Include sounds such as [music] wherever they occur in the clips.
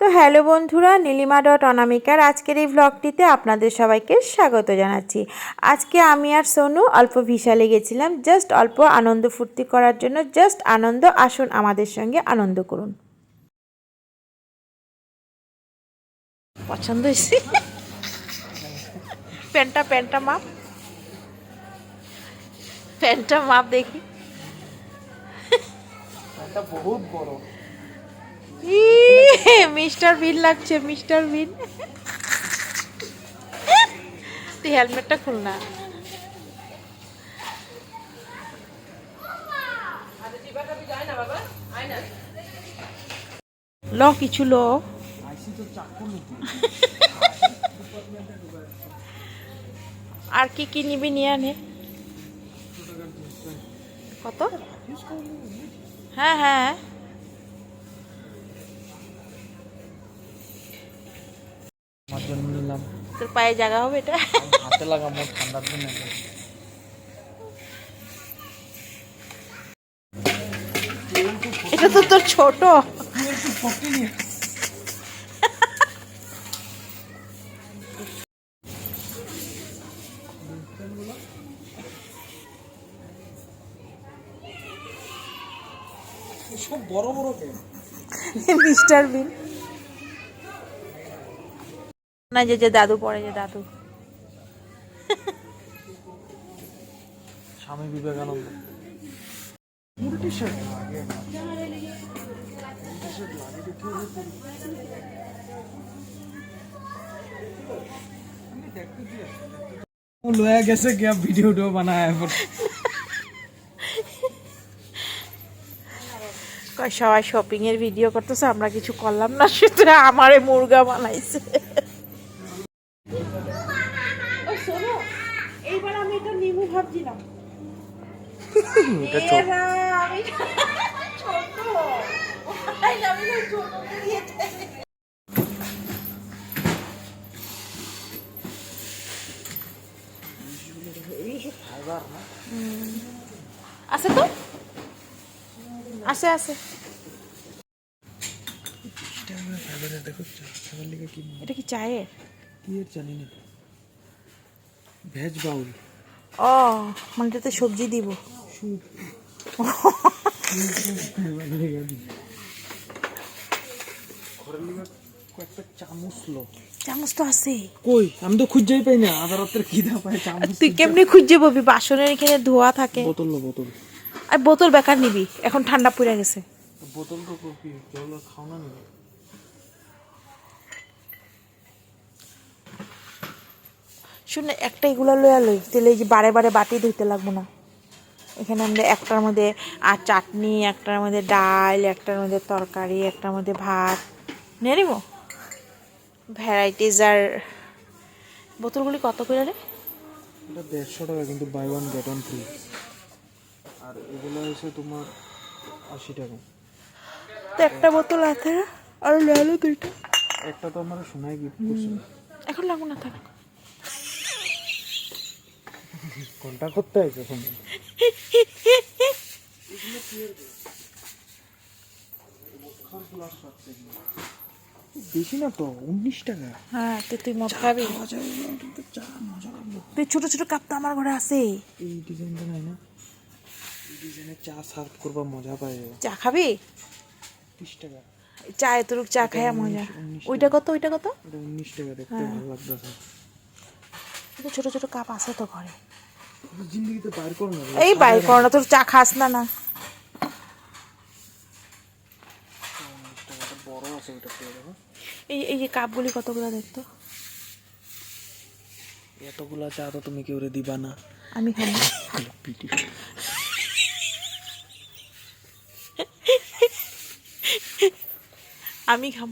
তো হ্যালো বন্ধুরা নীলিমা ডট অনামিকার আজকের এই ভ্লগটিতে আপনাদের সবাইকে স্বাগত জানাচ্ছি। আজকে আমি আর সোনু অল্প ভিসালে গেছিলাম জাস্ট অল্প আনন্দ ফুর্তি করার জন্য জাস্ট আনন্দ আসুন আমাদের সঙ্গে আনন্দ করুন। পছন্দ হয়েছে? প্যান্টটা প্যান্টটা মাপ। প্যান্টটা মাপ দেখি। বহুত বড়। মিস্টার বিন লাগছে, মিস্টার বিন। তুই হেলমেটটা খুল না। ল, কিছু ল। আর কি কি নিবি নিয়ে আনে? কত? হ্যাঁ হ্যাঁ আমার জন্য নিলাম তোর পায়ে জায়গা হবে এটা? হাতে লাগাবো ঠান্ডার দিনে এটা তো তোর ছোট। সব বড় বড় মিস্টার বিন। না যে যে দাদু পড়ে যে দাদু। স্বামী বিবেকানন্দ। বানায় সবাই শপিং এর ভিডিও করতেছে আমরা কিছু করলাম না সেটা আমারে মুরগা বানাইছে। আমি না না আছে তো? আছে আছে। এটা কি চায়ের? কি জানি না। ভেজ বাউল। ও মানে এটাতে সবজি দিব। চামচ তো আছে। কই? আমি তো খুঁজেই পাই না রাতের পাই চামচ তুই কেমনি খুঁজে পাবি? বাসনের এখানে ধোয়া থাকে। বোতল লো বোতল। আর বোতল বেকার নিবি। এখন ঠান্ডা পড়ে গেছে। বোতল তো কপি জল খাও না নি শুনে একটা এগুলো লইয়া লই। তাহলে এই যে বারে বারে বাটি ধুইতে লাগবো না। এখানে আমাদের একটার মধ্যে আর চাটনি একটার মধ্যে ডাল একটার মধ্যে তরকারি একটার মধ্যে ভাত। নিয়ে নিব? ভ্যারাইটিস আর বোতলগুলি কত করে রে? এটা দেড়শো টাকা কিন্তু buy one get one free আর এগুলো হচ্ছে তোমার আশি টাকা। তো একটা বোতল আছে আর লয়ালো দুইটা। একটা তো আমার শোনায় গিফট করছে। এখন লাগবো না থাক। ঘণ্টা করতে আছে ফোন বেশি না তো উনিশ টাকা। হ্যাঁ তো তুই মদ খাবি? তুই ছোট ছোট কাপ তো আমার ঘরে আছে। এই ডিজাইনটা নাই না? এই ডিজাইনের চা সার্ভ করবা মজা পাই চা খাবি? তিরিশ টাকা। চা এতটুক চা মজা। ওইটা কত ওইটা কত? উনিশ টাকা দেখতে ভালো লাগতেছে। কিন্তু ছোট ছোট কাপ আছে তো ঘরে। জিন্দগিতে বাইর করো না তোর চা খাস না না। এই এই কাপগুলি কতগুলো দেখতো? এতগুলা চা তো তুমি কেউ দিবা না। আমি খাব। আমি খাব।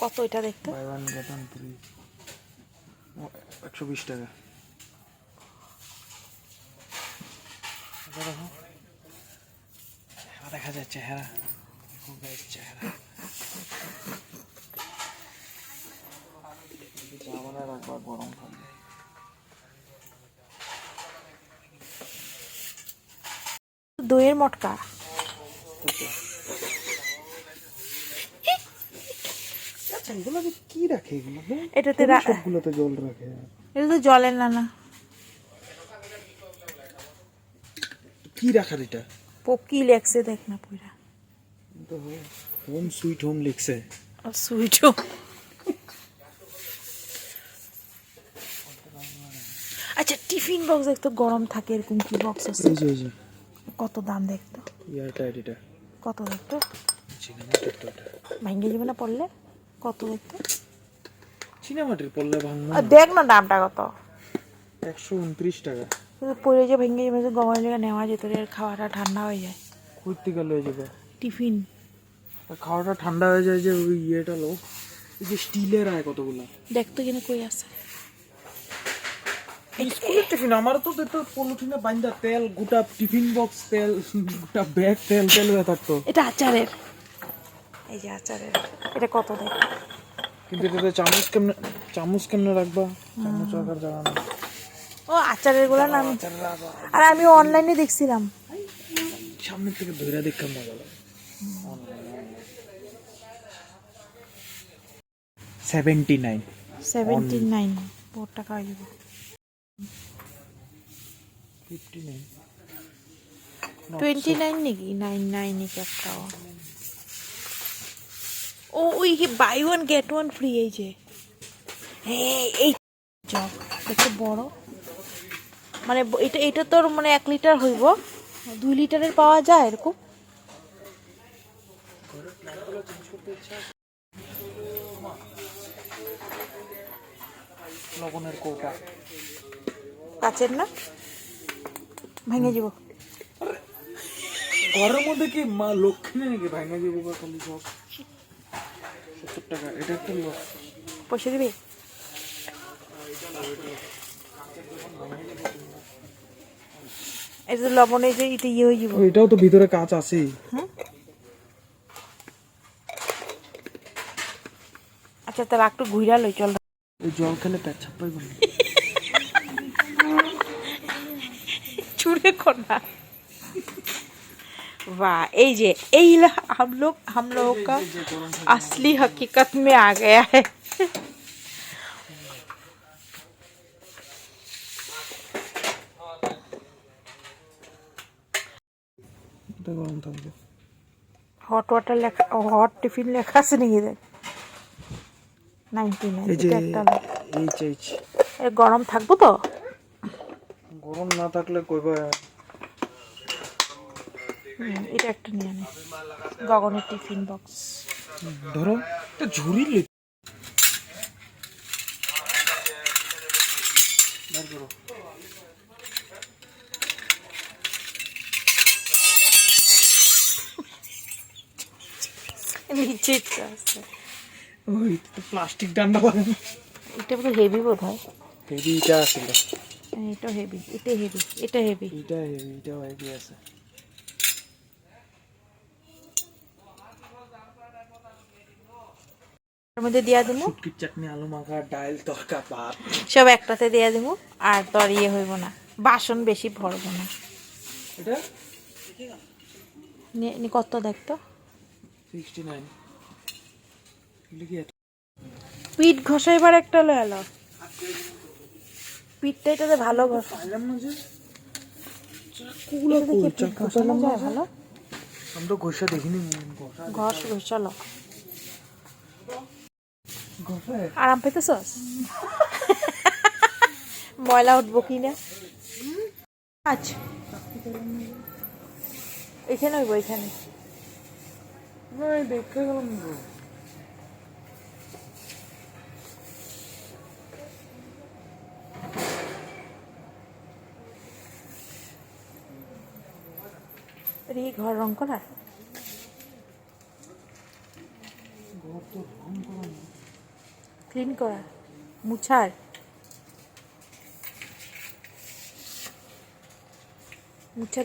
কত এটা দেখতো buy one get one free একশো বিশ টাকা। দেখো যায় চেহারা। চেহারা। রাখবা গরম থাকবে দইয়ের মটকা কত আচ্ছা এগুলো যে কি রাখে এগুলো? হ্যাঁ? এটাতে সবগুলোতে জল রাখে? এটা তো জলের না না। কি রাখার এটা? পপ কি লেখছে দেখ না পুরা হোম সুইট হোম লিখছে? সুইটও আচ্ছা টিফিন বক্স দেখতো গরম থাকে এরকম কি বক্স আছে? এই যে এই যে। কত দাম দেখতো টাইট এটা। কত দেখতো ভাঙ্গে যাবে না পড়লে? কত দেখতো চিনামাটির পড়লে ভাঙবো আর দেখ না দামটা কত। একশো উনত্রিশ টাকা। কিন্তু পড়ে যে ভেঙে যাবে তো গরমের নেওয়া যেত রে, খাওয়াটা ঠান্ডা হয়ে যায়। করতে গেল হয়ে যাবে? টিফিন। খাওয়াটা ঠান্ডা হয়ে যায় যে ওই ইয়েটা লো। এই যে স্টিলের আয় কতগুলো? দেখতো কিনা কই আছে। স্কুলের টিফিন আমার তো তো পলিথিনে বান্ধা তেল গোটা টিফিন বক্স তেল গোটা ব্যাগ তেল তেল হয়ে থাকতো এটা আচারের। এই যে আচারের এটা কত দেখ? কিন্তু এটাতে চামচ কেমনে চামচ কেমনে রাখবা? চামচ রাখার জায়গা না ও আচারেরগুলা নাম। আর আমি অনলাইনে দেখছিলাম। সামনের থেকে ধরে দেখতে মজা লাগে সেভেন্টি নাইন সেভেন্টি নাইন বহুত টাকা হয়ে যাবে। ফিফটি নাইন টোয়েন্টি নাইন নাকি? নাইন নাইন নাকি একটাও ও ওই buy one get one free এই যে। এই জগ দেখো বড়। মানে এটা এটা তোর মানে এক লিটার হইব। দুই লিটারের পাওয়া যায় এরকম? লবণের কৌটা। কাচের না? ভেঙে যাব ঘরের মধ্যে কি মা লক্ষ্মী নাকি ভাঙা যাব বা খালি সব? পয়সা দিবি? এটা লবণে যে এটা ইয়ে হয়ে যাবে। এটাও তো ভিতরে কাঁচ আছে আচ্ছা তাহলে একটু ঘুরে লই চল। জল খেলে পেট ছাপাই বলি কন্যা। বা এই যে এই हम लोग हम लोगों का असली हकीकत में आ गया है এটা গরম থাকবে हॉट वाटर লেখা হট টিফিন লেখা আছে নাকি দেখ নাইনটি নাইন এই যে একটা লেখ। এইচ এইচ এ গরম থাকবো তো গরম না থাকলে কইবা হুম, এটা একটা নিয়ে নে। গগনের টিফিন বক্স ধরো এটা ঝুড়ি ওই তো প্লাস্টিক ডান্ডা পারে এটা বোধ হেভি বোধ হয় হেভি এটা হ্যাঁ, এটা। হেভি এটা হেভি এটা হেভি এটা হেভি এটা হেভি আছে। এর মধ্যে দিয়া শুটকির চাটনি আলু মাখা ডাল তরকা ভাত। সব একটাতে দিয়ে দেবো আর তোর ইয়ে হইব না। বাসন বেশি ভরবো না। এটা? নি- নি কত দেখতো পিঠ ঘষাইবার একটা লয়ে এলো পিঠটা এটাতে ভালো ঘষ? ভালো? আমি তো ঘষা দেখিনি। ঘষ ঘষালো ঘষা আরাম পেতেছস? [laughs] ময়লা উঠবো কি না? আচ্ছা। এখানে হইব এখানে। দেখতে গেলাম ঘর রং করা ঘর তো রং করা না। ক্লিন করা মুছার। মুছে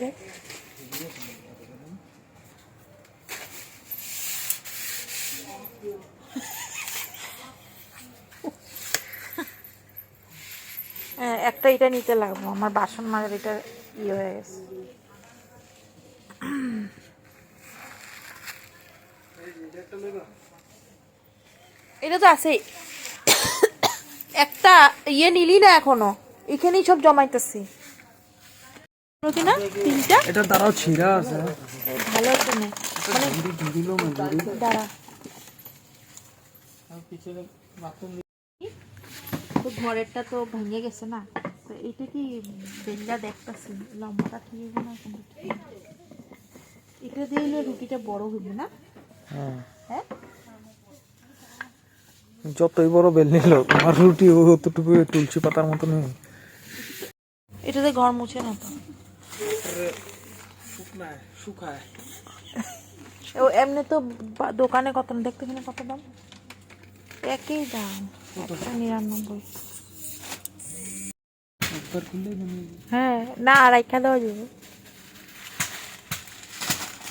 হ্যাঁ, একটা এটা নিতে লাগবো। আমার বাসন মাজার এটা ইয়ে হয়ে গেছে। এটা তো আছে একটা ইয়ে নিলি না এখনও। এখানেই সব জমাইতেছি। কি না? তিনটা? এটা ছিঁড়া আছে। ভালো তো না? ঝুড়ি ঝুড়িলো না ঝুড়ি? দাঁড়া। তো ঘরেরটা তো ভেঙে গেছে না? তো এটা কি বেল্লা দেখতেছি? লম্বাটা ঠিক হবে না না। এটা দিলে রুটিটা বড় হইবে না? হ্যাঁ। হ্যাঁ? যতই বড় বেল নিল, আমার রুটি অতটুকু তুলসী পাতার মতো নেই এটাতে ঘর মুছে না তো। শুকায় ও এমনি তো দোকানে কত দেখতে এখানে কত দাম? একই দাম নিরানব্বই। হ্যাঁ না আড়াইখা দেওয়া যাবে।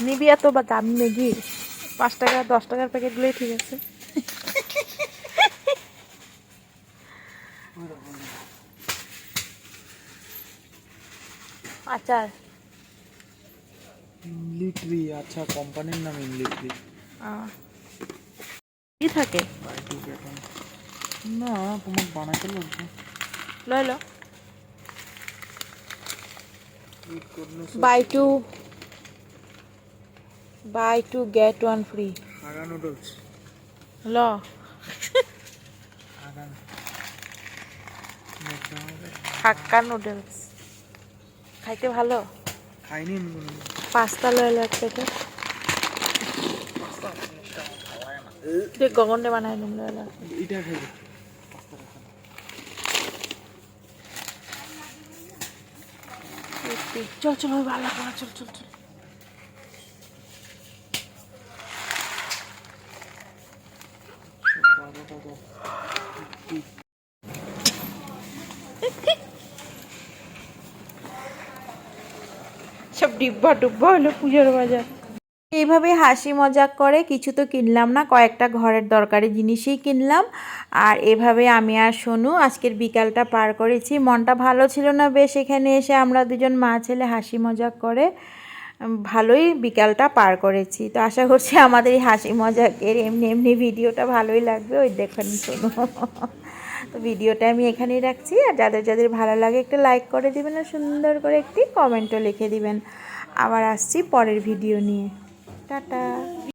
নিবি এত বা দাম মেঘি পাঁচ টাকা, দশ টাকার প্যাকেটগুলোই ঠিক আছে। আচার। ইমলিট্রি আচ্ছা কোম্পানির নাম ইমলিট্রি। কি থাকে? না তোমার বানাতে লাগবে। লয় লো। Buy two buy two get one free আগা নুডলস ল। হাক্কা নুডলস খাইতে ভালো? খাইনি পাস্তা লয় লো এক প্যাকেট। তুই গগনটা বানাই দিম লয় লো। এটা খাইবে। চল চল ভালো চল চল চল। তো ডিব্বা ডুব্বা হলো পুজোর বাজার। এইভাবে হাসি মজাক করে কিছু তো কিনলাম না, কয়েকটা ঘরের দরকারি জিনিসই কিনলাম। আর এভাবে আমি আর সোনু আজকের বিকালটা পার করেছি। মনটা ভালো ছিল না বেশ, এখানে এসে আমরা দুজন মা ছেলে হাসি মজাক করে ভালোই বিকালটা পার করেছি। তো আশা করছি আমাদের এই হাসি মজাকের এমনি এমনি ভিডিওটা ভালোই লাগবে। ওই দেখুন শোনো তো ভিডিওটা আমি এখানেই রাখছি। আর যাদের যাদের ভালো লাগে একটা লাইক করে দিবেন আর সুন্দর করে একটি কমেন্টও লিখে দিবেন। আবার আসছি পরের ভিডিও নিয়ে। টাটা।